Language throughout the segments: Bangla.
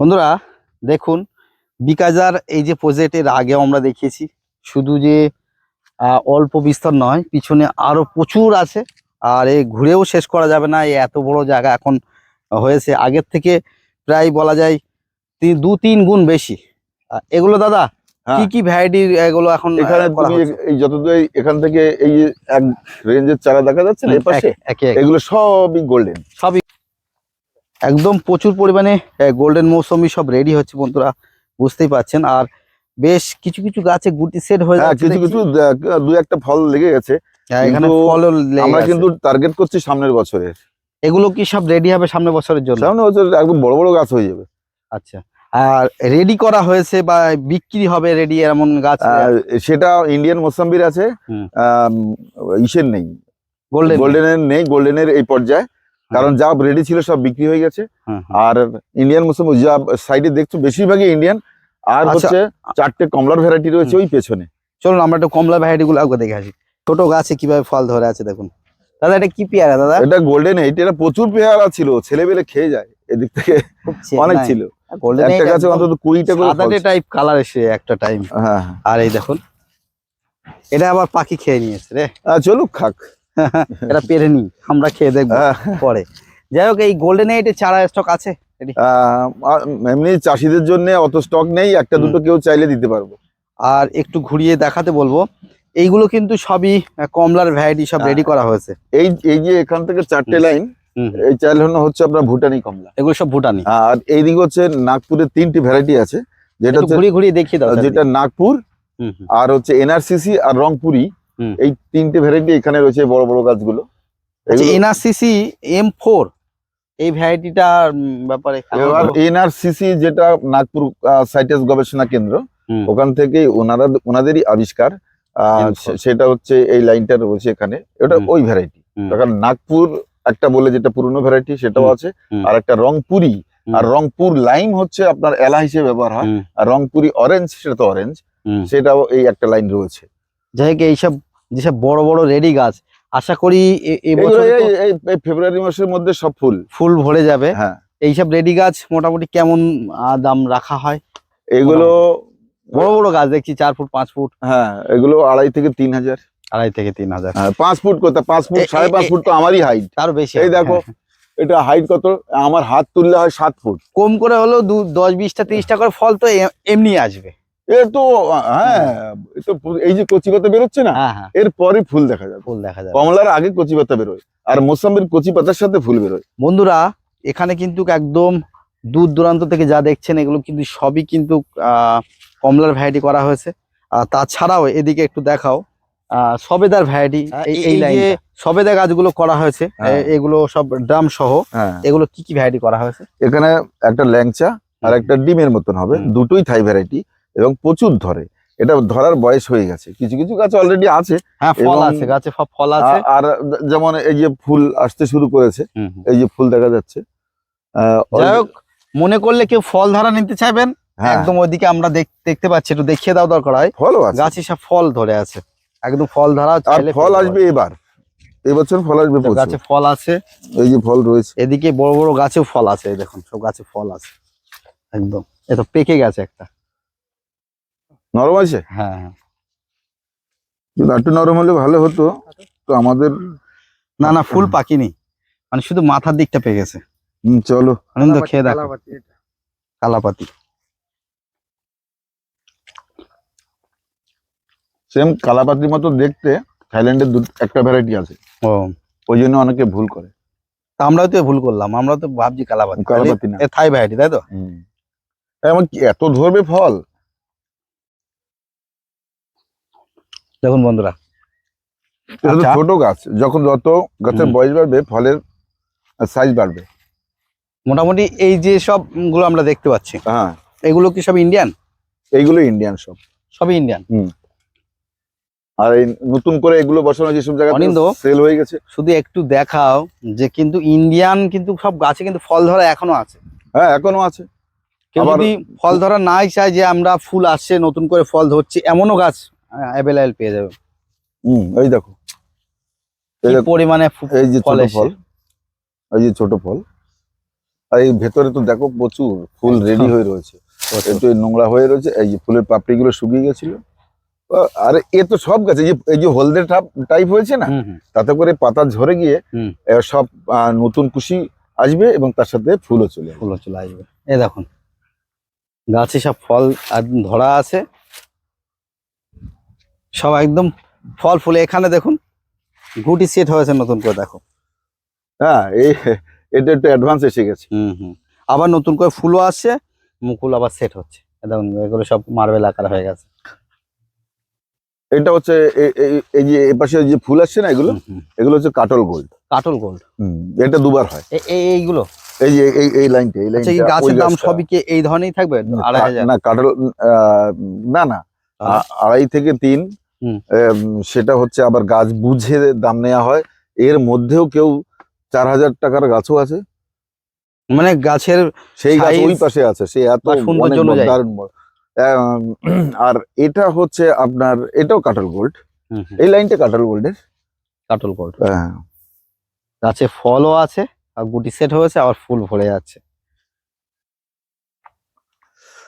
বন্ধুরা দেখুন বিকাজার এই যে প্রজেক্টের আগে আমরা দেখিয়েছি শুধু যে অল্প বিস্তর নয় পিছনে আরও প্রচুর আছে আর এই ঘুরেও শেষ করা যাবে না এত বড় জায়গা এখন হয়েছে আগের থেকে প্রায় বলা যায় দু তিন গুণ বেশি এগুলো দাদা হ্যাঁ। কি কি ভ্যারাইটি এগুলো এখন এখানে? এই যতদূর এখান থেকে এই এক রেঞ্জের চারা দেখা যাচ্ছে না এই পাশে একে একে। এগুলো সবই গোল্ডেন সবই একদম প্রচুর পরিমাণে গোল্ডেন মৌসুমি সব রেডি হচ্ছে বন্ধুরা বুঝতেই পাচ্ছেন আর বেশ কিছু কিছু গাছে গুটি সেট হয়ে হ্যাঁ যাচ্ছে কিছু কিছু দু একটা ফল লেগে গেছে। হ্যাঁ, এখানে আমরা কিন্তু টার্গেট করছি সামনের বছরের। এগুলো কি সব রেডি হবে সামনের বছরের জন্য? সামনের বছর একদম বড় বড় গাছ হয়ে যাবে। আচ্ছা। আর রেডি করা হয়েছে বা বিক্রি হবে রেডি এমন গাছ? সেটা ইন্ডিয়ান মোসাম্বির আছে। ইসের নেই। গোল্ডেন গোল্ডেনের নেই গোল্ডেনের এই পর্যায়ে। কারণ যা রেডি ছিল সব বিক্রি হয়ে গেছে। আর ইন্ডিয়ান মোসাম্বি যা সাইডে দেখছ বেশিরভাগই ইন্ডিয়ান আর আচ্ছা। হচ্ছে চারটে কমলার ভ্যারাইটি রয়েছে ওই পেছনে। চলুন আমরা একটু কমলা ভ্যারাইটি গুলো আগে দেখে আসি। ছোট গাছে কীভাবে ফল ধরে আছে দেখুন। দাদা এটা কি পেয়ারা দাদা? এটা গোল্ডেন এইট এটা প্রচুর পেয়ারা ছিল ছেলে ছেলেবেলে খেয়ে যায় এদিক থেকে অনেক ছিল। গোল্ডেন একটা গাছে অন্তত কুড়িটা করে। টাইপ কালার এসে একটা টাইম হ্যাঁ হ্যাঁ। আর এই দেখুন এটা আবার পাখি খেয়ে নিয়েছে রে। চলুক খাক। এটা পেরে নি আমরা খেয়ে দেখব। পরে। যাই হোক এই গোল্ডেন এইটের চারা স্টক আছে? এমনি চাষিদের জন্য অত স্টক নেই একটা দুটো কেউ চাইলে দিতে পারব। আর একটু ঘুরিয়ে দেখাতে বলব এইগুলো কিন্তু সবই কমলার ভ্যারাইটি সব। রেডি করা হয়েছে। এই এই যে এখান থেকে চারটে লাইন এই লাইন হচ্ছে আপনার ভুটানি কমলা। এগুলো সব ভুটানি। আর এইদিকে হচ্ছে নাগপুরের তিনটি ভ্যারাইটি আছে যেটা ঘুরিয়ে ঘুরিয়ে দেখিয়ে দাও যেটা নাগপুর। আর হচ্ছে এনআরসিসি আর রংপুরি। এই তিনটে ভ্যারাইটি এখানে রয়েছে বড় বড় গাছগুলো। আচ্ছা এনআরসিসি এম ফোর এই ভ্যারাইটিটার ব্যাপারে এবার এনআরসিসি যেটা নাগপুর সাইটেস গবেষণা কেন্দ্র ওখান থেকে ওনারা ওনাদেরই আবিষ্কার আহ, M4 সে- সেটা হচ্ছে এই লাইনটা রয়েছে এখানে। ওটা ওই ভ্যারাইটি। কারণ নাগপুর একটা বলে যেটা পুরনো ভ্যারাইটি সেটাও আছে। আর একটা রংপুরি। আর রংপুর লাইম হচ্ছে আপনার এলা হিসেবে ব্যবহার হয়। আর রংপুরি অরেঞ্জ সেটা তো অরেঞ্জ। সেটাও এই একটা লাইন রয়েছে। যাই হোক এইসব যেসব বড় বড় রেডি গাছ আশা করি এই- ফেব্রুয়ারি মাসের মধ্যে সব ফুল। ফুল ভরে যাবে। হ্যাঁ। এইসব রেডি গাছ মোটামুটি কেমন দাম রাখা হয়? এগুলো বড় বড় গাছ দেখছি চার ফুট পাঁচ ফুট। হ্যাঁ এগুলো আড়াই থেকে তিন হাজার। আড়াই থেকে তিন হাজার। হ্যাঁ, পাঁচ ফুট কত পাঁচ ফুট সাড়ে পাঁচ ফুট তো আমারই হাইট তারও বেশি এই দেখো হ্যাঁ। এটা হাইট কত? আমার হাত তুললে হয় সাত ফুট। কম করে হলেও দু দশ বিশটা তিরিশটা করে ফল তো এমনি আসবে। এ তো হ্যাঁ তো এই যে কচি পাতা বেরোচ্ছে না হ্যাঁ হ্যাঁ। এর পরে ফুল দেখা যাবে। ফুল দেখা যাবে। কমলার আগে কচি পাতা বেরোয় আর মোসাম্বির কচি পাতার সাথে ফুল বেরোয়। বন্ধুরা এখানে কিন্তু একদম দূর দূরান্ত থেকে যা দেখছেন এগুলো কিন্তু সবই কিন্তু কমলার ভ্যারাইটি করা হয়েছে। তাছাড়াও এদিকে একটু দেখাও আহ, সবেদার ভ্যারাইটি এই এই যে সবেদা গাছগুলো করা হয়েছে হ্যাঁ। এগুলো সব ড্রাম সহ এগুলো কি কি ভ্যারাইটি করা হয়েছে? এখানে একটা ল্যাংচা আর একটা ডিমের মতন হবে দুটোই থাই ভ্যারাইটি এবং প্রচুর ধরে। এটা ধরার বয়স হয়ে গেছে। কিছু কিছু গাছ অলরেডি আছে। হ্যাঁ ফল আছে গাছে ফল আছে। আর যেমন এই যে ফুল আসতে শুরু করেছে। এই যে ফুল দেখা যাচ্ছে। যাই হোক মনে করলে কেউ ফল ধরা নিতে চাইবেন? হ্যাঁ। একদম ওইদিকে আমরা দেখ- দেখতে পাচ্ছি একটু দেখিয়ে দাও দরকার হয়। আছে। গাছে সব ফল ধরে আছে। একদম ফল ধরা আর ফল আসবে এবার। এবছর ফল আসবে গাছে ফল আছে। এই যে ফল রয়েছে। এদিকে বড় বড় গাছেও ফল আছে দেখুন সব গাছে ফল আছে। একদম। এ তো পেকে গেছে একটা। নরম আছে? হ্যাঁ হ্যাঁ। যদি একটু নরম হলে ভালো হতো। তো আমাদের না না ফুল পাকিনি। মানে শুধু মাথার দিকটা পেকে গেছে। হুম, চলো। আনন্দ খেয়ে দেখো। কালাপাতি সেম কালাপাতির মতো দেখতে থাইল্যান্ডের দু একটা ভ্যারাইটি আছে। ও। ওই জন্য অনেকে ভুল করে। তা আমরাও তো ভুল করলাম আমরা তো ভাবছি কালাপাতি। কালাপাতি না। থাই ভ্যারাইটি তাই তো? হুম। এমন কি এত ধরবে ফল দেখুন বন্ধুরা। এটা তো আচ্ছা। ছোট গাছ যখন যত গাছের। বয়স বাড়বে ফলের সাইজ বাড়বে। মোটামুটি এই যে সবগুলো আমরা দেখতে পাচ্ছি হ্যাঁ। এগুলো কি সব ইন্ডিয়ান এইগুলো ইন্ডিয়ান সব। সবই ইন্ডিয়ান আর এই নতুন করে এগুলো বসানো যেসব জায়গায় অনিন্দ। সেল হয়ে গেছে। শুধু একটু দেখাও যে কিন্তু ইন্ডিয়ান কিন্তু সব গাছে কিন্তু ফল ধরা এখনও আছে। হ্যাঁ এখনও আছে। কেউ যদি ফল ধরা নাই চায় যে আমরা ফুল আসছে নতুন করে ফল ধরছি এমনও গাছ অ্যাভেলেবেল পেয়ে যাবে। হুম এই দেখো। এই পরিমাণে এই যে ছোট ফল এই যে ছোট ফল। আর এই ভেতরে তো দেখো প্রচুর ফুল রেডি হয়ে রয়েছে। একটু নোংরা হয়ে রয়েছে এই যে ফুলের পাপড়ি গুলো শুকিয়ে গেছিল। আর এ তো সব গাছে এই যে এই যে হলদে টাইপ হয়েছে না। তাতে করে পাতা ঝরে গিয়ে। সব নতুন কুশি আসবে এবং তার সাথে ফুলও চলে ফুলও চলে আসবে। এ দেখুন গাছে সব ফল ধরা আছে। সব একদম ফল ফুলে। এখানে দেখুন গুটি সেট হয়েছে নতুন করে দেখো। হ্যাঁ এই এটা একটু অ্যাডভান্স এসে গেছে। হুম হুম। আবার নতুন করে ফুলও আসছে মুকুল আবার সেট হচ্ছে। দেখুন এগুলো সব মার্বেল আকার হয়ে গেছে। এটা হচ্ছে এই যে এপাশে যে ফুল আসছে না এগুলো। এগুলো হচ্ছে কাটল গোল্ড কাটল গোল্ড এটা দুবার হয়। এইগুলো? এই যে এই এই লাইনটা এই আচ্ছা এই গাছের দাম সবই কি এই ধরনেরই থাকবে? আড়াই হাজার? না কাটল না না। আড়াই থেকে তিন সেটা হচ্ছে আবার গাছ বুঝে দাম নেওয়া হয়। এর মধ্যেও কেউ চার হাজার টাকার গাছও আছে। মানে গাছের সেই গাছ ওই পাশে আছে সে এত। আম, আর এটা হচ্ছে আপনার এটাও কাটল গোল্ড এই লাইনটা কাটল গোল্ডের কাটল গোল্ড গাছে ফলও আছে আর গুটি সেট হয়েছে আবার ফুল ভরে যাচ্ছে।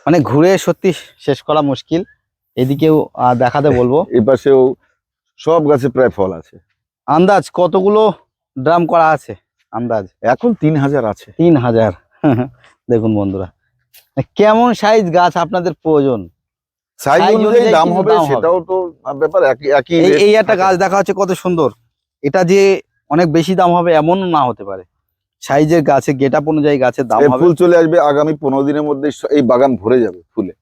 মানে ঘুরে সত্যি শেষ করা মুশকিল। এদিকেও দেখাতে বলব। এই পাশেও সব গাছে প্রায় ফল আছে। আন্দাজ কতগুলো ড্রাম করা আছে? আন্দাজ। এখন তিন হাজার আছে। তিন হাজার। দেখুন বন্ধুরা কেমন সাইজ গাছ আপনাদের প্রয়োজন? সাইজ অনুযায়ী দাম হবে সেটাও তো ব্যাপার একই এই একটা গাছ দেখা হচ্ছে কত সুন্দর। এটা যে অনেক বেশি দাম হবে এমনও না হতে পারে। সাইজের গাছে গেট আপ অনুযায়ী গাছের দাম ফুল চলে আসবে আগামী পনেরো দিনের মধ্যে এই বাগান ভরে যাবে ফুলে।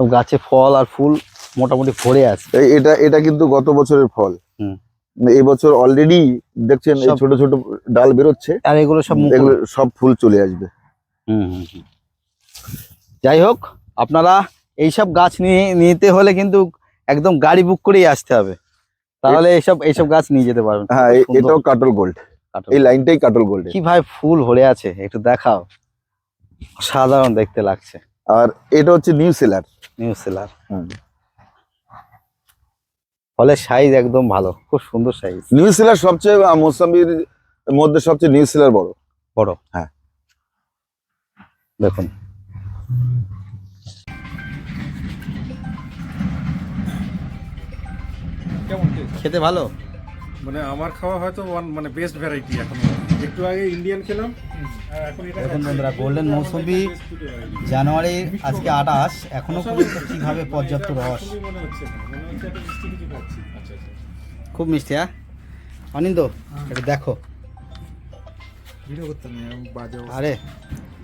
গাছে ফল আর ফুল মোটামুটি ভরে আছে। এটা এটা কিন্তু গত বছরের ফল। হুম। এই বছর অলরেডি দেখছেন এই ছোট ছোট ডাল বেরোচ্ছে। আর এগুলো সব। এগুলো সব ফুল চলে আসবে। হুম, হুম, হুম। যাই হোক আপনারা এইসব গাছ নিয়ে নিতে হলে কিন্তু একদম গাড়ি বুক করেই আসতে হবে। তাহলে এইসব এইসব গাছ নিয়ে যেতে পারবেন। হ্যাঁ এটাও কাটল গোল্ড। এই লাইনটাই কাটল গোল্ড কি ভাই ফুল ভরে আছে একটু দেখাও। সাধারণ দেখতে লাগছে। আর এটা হচ্ছে নিউ সেলার। নিউ সেলার ফলের সাইজ একদম ভালো খুব সুন্দর সাইজ নিউ সেলার সবচেয়ে মোসাম্বির মধ্যে সবচেয়ে নিউ সেলার বড়। বড়? হ্যাঁ। দেখুন। খেতে ভালো? মানে আমার খাওয়া হয়তো one- মানে বেস্ট ভ্যারাইটি এখন। একটু আগে ইন্ডিয়ান খেলাম এখন দেখুন বন্ধুরা, গোল্ডেন মৌসুমি Best দুটো variety। জানুয়ারির আজকে আঠাশ। এখনও পর্যন্ত কীভাবে পর্যাপ্ত রস? মনে মনে আচ্ছা আচ্ছা। খুব মিষ্টি হ্যাঁ? অনিন্দ এটা দেখো। আরে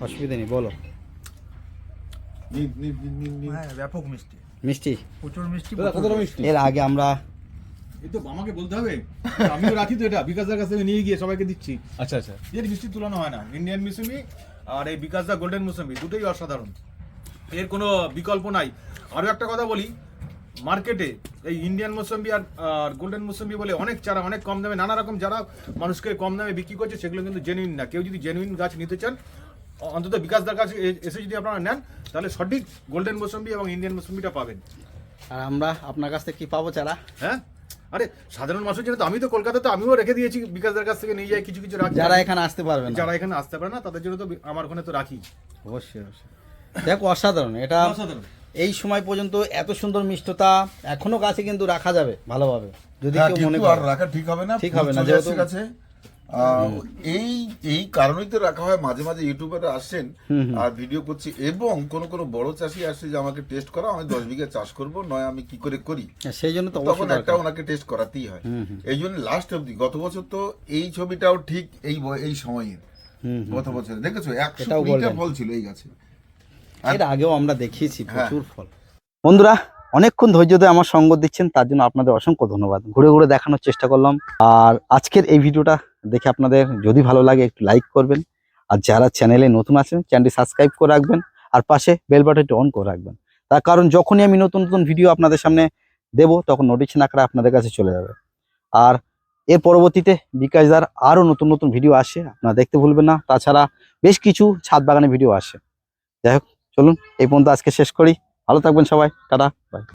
অসুবিধা নেই বলো। নি- নি- নি- নি- নি- হ্যাঁ ব্যাপক মিষ্টি। মিষ্টি? প্রচুর। মিষ্টি? এর আগে আমরা এই তো আমাকে বলতে হবে আমিও রাখি তো এটা বিকাশদার কাছ থেকে নিয়ে গিয়ে সবাইকে দিচ্ছি। আচ্ছা আচ্ছা। এর মিষ্টির তুলনা হয় না ইন্ডিয়ান মুসুমি আর এই বিকাশদা গোল্ডেন মুসুমি দুটোই অসাধারণ। এর কোনো বিকল্প নাই। আরও একটা কথা বলি মার্কেটে এই ইন্ডিয়ান মুসম্বি আর আর গোল্ডেন মুসম্বি বলে অনেক চারা অনেক কম দামে নানা রকম যারা মানুষকে কম দামে বিক্রি করছে সেগুলো কিন্তু জেনুইন না। কেউ যদি জেনুইন গাছ নিতে চান অন্তত বিকাশদার কাছে এসে যদি আপনারা নেন তাহলে সঠিক গোল্ডেন মুসম্বি এবং ইন্ডিয়ান মুসম্বিটা পাবেন। আর আমরা আপনার কাছ থেকে কি পাবো চারা? হ্যাঁ? আরে সাধারণ মানুষের জন্য তো আমি তো কলকাতাতে আমিও রেখে দিয়েছি বিকাশদের কাছ থেকে নিয়ে যাই কিছু কিছু রাখি যারা এখানে আসতে পারবে না। যারা এখানে আসতে পারে না তাদের জন্য তো আমার ওখানে তো রাখি। অবশ্যই অবশ্যই। দেখো অসাধারণ। এটা অসাধারণ। এই সময় পর্যন্ত এত সুন্দর মিষ্টতা এখনও কাছে কিন্তু রাখা যাবে ভালোভাবে। যদি কেউ মনে আর করে। রাখা ঠিক হবে না ঠিক হবে না, যেহেতু-। আহ, এই এই কারণেই তো রাখা হয় মাঝে মাঝে ইউটিউবাররা আসেন। আর ভিডিও করছি এবং কোন কোন বড় চাষি আসে যে আমাকে টেস্ট করা আমি দশ বিঘা চাষ করব নয় আমি কি করে করি? হ্যাঁ, সেই জন্য তখন একটা ওনাকে টেস্ট করাতেই হয়। এই জন্য লাস্ট অব্দি গত বছর তো এই ছবিটাও ঠিক এই এই সময়ের। গত বছর দেখেছ? একশো। ফল ছিল এই গাছে। এর আগেও আমরা দেখিয়েছি হ্যাঁ। প্রচুর ফল। বন্ধুরা অনেকক্ষণ ধৈর্য ধরে আমার সঙ্গ দিচ্ছেন তার জন্য আপনাদের অসংখ্য ধন্যবাদ। ঘুরে ঘুরে দেখানোর চেষ্টা করলাম। আর আজকের এই ভিডিওটা দেখে আপনাদের যদি ভালো লাগে একটু লাইক করবেন। আর যারা চ্যানেলে নতুন আছেন চ্যানেলটি সাবস্ক্রাইব করে রাখবেন আর পাশে বেল বাটনটি অন করে রাখবেন। তার কারণ যখনই আমি নতুন নতুন ভিডিও আপনাদের সামনে দেব, তখন নোটিফিকেশন আকারে আপনাদের কাছে চলে যাবে। আর এর পরবর্তীতে বিকাশদার আরও নতুন নতুন ভিডিও আসে, আপনারা দেখতে ভুলবেন না। তাছাড়া বেশ কিছু ছাদ বাগানের ভিডিও আসে। যাই হোক, চলুন, এই পর্যন্ত আজকে শেষ করি। ভালো থাকবেন সবাই। Tata bye